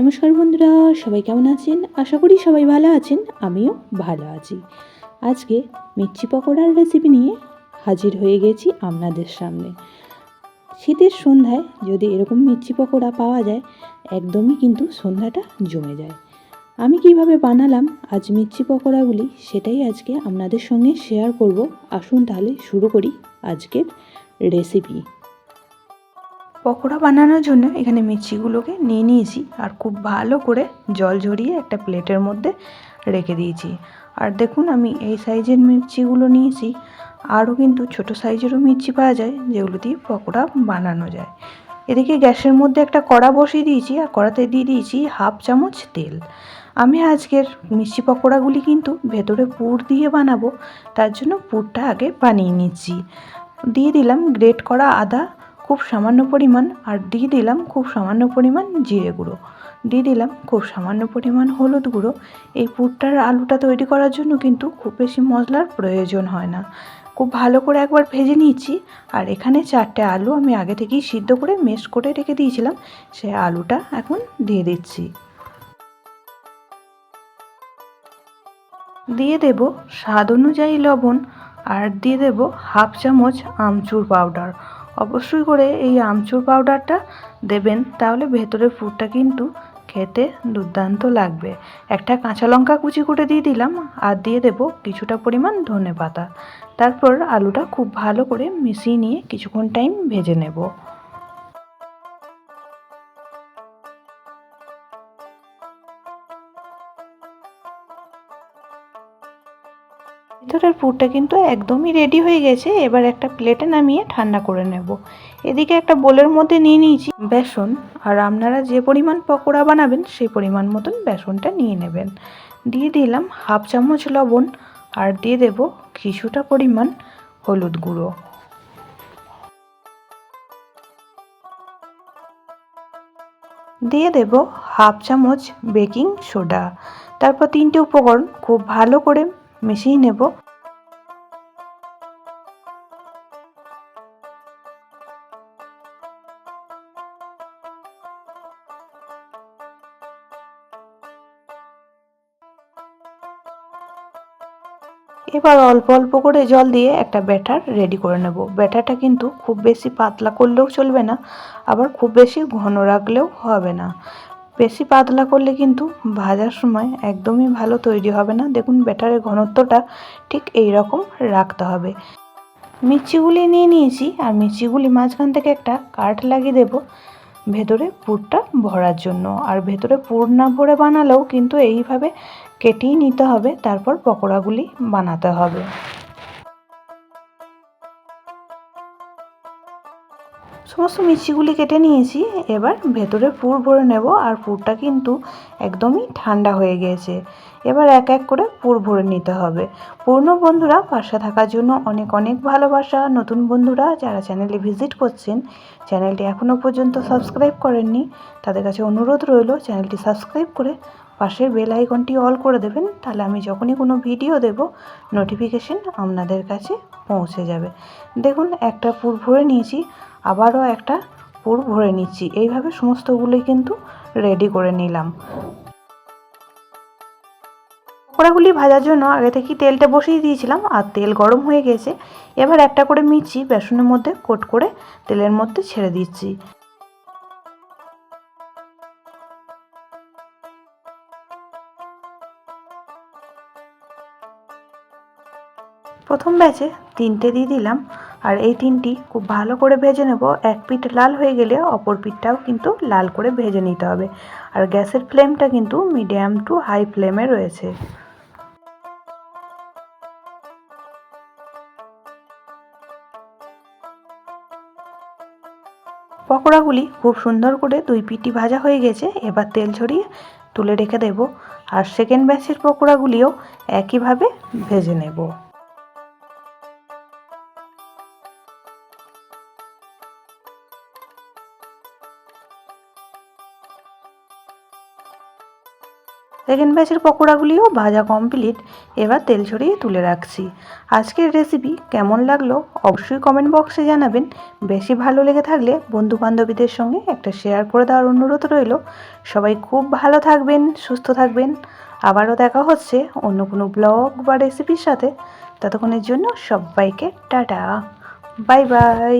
নমস্কার বন্ধুরা, সবাই কেমন আছেন? আশা করি সবাই ভালো আছেন, আমিও ভালো আছি। আজকে মির্চি পকোড়ার রেসিপি নিয়ে হাজির হয়ে গেছি আপনাদের সামনে। শীতের সন্ধ্যায় যদি এরকম মির্চি পকোড়া পাওয়া যায়, একদমই কিন্তু সন্ধ্যাটা জমে যায়। আমি কীভাবে বানালাম আজ মির্চি পকোড়াগুলি, সেটাই আজকে আপনাদের সঙ্গে শেয়ার করব। আসুন তাহলে শুরু করি আজকের রেসিপি পকোড়া বানানোর জন্য এখানে মির্চিগুলোকে নিয়ে নিয়েছি আর খুব ভালো করে জল ঝরিয়ে একটা প্লেটের মধ্যে রেখে দিয়েছি। আর দেখুন আমি এই সাইজের মির্চিগুলো নিয়েছি। আরও কিন্তু ছোট সাইজেরও মির্চি পাওয়া যায় যেগুলো দিয়ে পকোড়া বানানো যায়। এদিকে গ্যাসের মধ্যে একটা কড়া বসিয়ে দিয়েছি আর কড়াতে দিয়ে দিয়েছি হাফ চামচ তেল। আমি আজকের মিষ্টি পকোড়াগুলি কিন্তু ভেতরে পুর দিয়ে বানাবো, তার জন্য পুরটা আগে বানিয়ে নিচ্ছি। দিয়ে দিলাম গ্রেট করা আদা খুব সামান্য পরিমাণ আর দিয়ে দিলাম খুব সামান্য পরিমাণ জিরে গুঁড়ো। দিয়ে দিলাম খুব সামান্য পরিমাণ হলুদ গুঁড়ো। এই পুরটার আলুটা তৈরি করার জন্য কিন্তু খুব বেশি মশলার প্রয়োজন হয় না। খুব ভালো করে একবার ভেজে নিয়েছি আর এখানে চারটে আলু আমি আগে থেকেই সিদ্ধ করে মেশ করে রেখে দিয়েছিলাম, সে আলুটা এখন দিয়ে দিচ্ছি। দিয়ে দেব স্বাদ অনুযায়ী লবণ আর দিয়ে দেব হাফ চামচ আমচুর পাউডার। অবশ্যই করে এই আমচুর পাউডারটা দেবেন। তাহলে ভেতরের ফুডটা কিন্তু খেতে দুর্দান্ত লাগবে। একটা কাঁচা লঙ্কা কুচি করে দিয়ে দিলাম আর দিয়ে দেব কিছুটা পরিমাণ ধনে পাতা তারপর আলুটা খুব ভালো করে মিশিয়ে নিয়ে কিছুক্ষণ টাইম ভেজে নেব। ভিতরের পুরটা কিন্তু একদমই রেডি হয়ে গেছে। এবার একটা প্লেটে নামিয়ে ঠান্ডা করে নেব। এদিকে একটা বোলের মধ্যে নিয়ে নিয়েছি বেসন। আর আপনারা যে পরিমাণ পকোড়া বানাবেন, সেই পরিমাণ মতন বেসনটা নিয়ে নেবেন। দিয়ে দিলাম হাফ চামচ লবণ আর দিয়ে দেব কিছুটা পরিমাণ হলুদ গুঁড়ো। দিয়ে দেব হাফ চামচ বেকিং সোডা। তারপর তিনটে উপকরণ খুব ভালো করে মিশিয়ে নেব। এবার অল্প অল্প করে জল দিয়ে একটা ব্যাটার রেডি করে নেব। ব্যাটারটা কিন্তু খুব বেশি পাতলা করলেও চলবে না, আবার খুব বেশি ঘন রাখলেও হবে না। বেশি পাতলা করলে কিন্তু ভাজার সময় একদমই ভালো তৈরি হবে না। দেখুন, ব্যাটারের ঘনত্বটা ঠিক এই রকম রাখতে হবে। মির্চিগুলি নিয়ে নিয়েছি, আর মির্চিগুলি মাঝখান থেকে একটা কাঠ লাগিয়ে দেব ভেতরে পুরটা ভরার জন্য। আর ভেতরে পুর না ভরে বানালেও কিন্তু এইভাবে কেটেই নিতে হবে, তারপর পকোড়াগুলি বানাতে হবে। সমস্ত মিষ্টিগুলি কেটে নিয়েছি। এবার ভেতরে পুর ভরে নেব আর পুরটা কিন্তু একদমই ঠান্ডা হয়ে গিয়েছে এবার এক এক করে পুর ভরে নিতে হবে। পুরনো বন্ধুরা পাশে থাকার জন্য অনেক অনেক ভালোবাসা। নতুন বন্ধুরা যারা চ্যানেলে ভিজিট করছেন, চ্যানেলটি এখনও পর্যন্ত সাবস্ক্রাইব করেননি, তাদের কাছে অনুরোধ রইল চ্যানেলটি সাবস্ক্রাইব করে পাশের বেল আইকনটি অল করে দেবেন, তাহলে আমি যখনই কোনো ভিডিও দেব নোটিফিকেশন আপনাদের কাছে পৌঁছে যাবে। দেখুন, একটা পুর ভরে নিয়েছি, আবারও একটা পুর ভরে নিচ্ছি। এইভাবে সমস্তগুলোই কিন্তু রেডি করে নিলাম। পকোড়াগুলি ভাজার জন্য আগে থেকেই তেলটা বসিয়ে দিয়েছিলাম, আর তেল গরম হয়ে গেছে। এবার একটা করে মিচি বেসনের মধ্যে কোট করে তেলের মধ্যে ছেড়ে দিচ্ছি। প্রথম ব্যাচে তিনটে দিয়ে দিলাম, আর এই তিনটি খুব ভালো করে ভেজে নেব। এক পিঠ লাল হয়ে গেলে অপর পিঠটাও কিন্তু লাল করে ভেজে নিতে হবে। আর গ্যাসের ফ্লেমটা কিন্তু মিডিয়াম টু হাই ফ্লেমে রয়েছে। পকোড়াগুলি খুব সুন্দর করে দুই পিটি ভাজা হয়ে গেছে, এবার তেল ছড়িয়ে তুলে রেখে দেব। আর সেকেন্ড ব্যাচের পকোড়াগুলিও একইভাবে ভেজে নেব। সেকেন্ড ব্যাচের পকোড়াগুলিও ভাজা কমপ্লিট এবার তেল ছড়িয়ে তুলে রাখছি। আজকের রেসিপি কেমন লাগল অবশ্যই কমেন্ট বক্সে জানাবেন। বেশি ভালো লেগে থাকলে বন্ধু বান্ধবীদের সঙ্গে একটা শেয়ার করে দেওয়ার অনুরোধ রইল। সবাই খুব ভালো থাকবেন, সুস্থ থাকবেন। আবারও দেখা হচ্ছে অন্য কোনো ব্লগ বা রেসিপির সাথে। ততক্ষণের জন্য সবাইকে টাটা। Bye bye